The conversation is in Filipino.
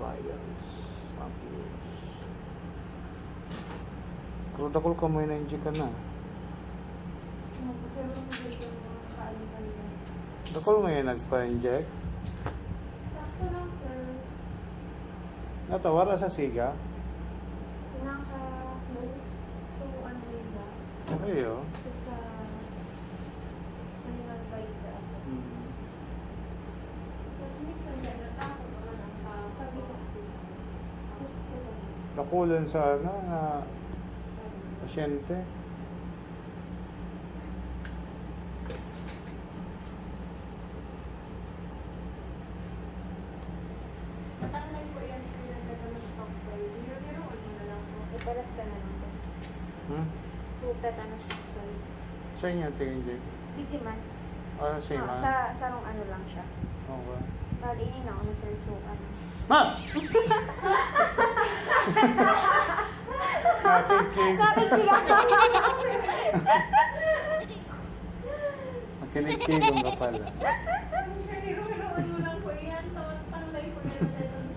trials. Tapos, Krudakol ka mo na-inject ka na. Dakol mo yung nagpa-inject. Sakto lang, sir. Natawara sa siga. Naka-close. So, ano yun ba? Okay, oh. Sa Dakulan sa ano, na pasyente. Natanay ko yan sa tetanus toxoid. Biro-biroon mo na lang po. Iparas ka na lang po. Hmm? Po, tetanus toxoid. Sa inyo tingin man. Ah, same Ah, ah. sa sarong ano lang siya. Okay. Bali, ini na ako ng sensukan. Ma! Nakikinig. Makinig-kilong ka pala. Biro-biroon mo lang po yan. Tanglay ko na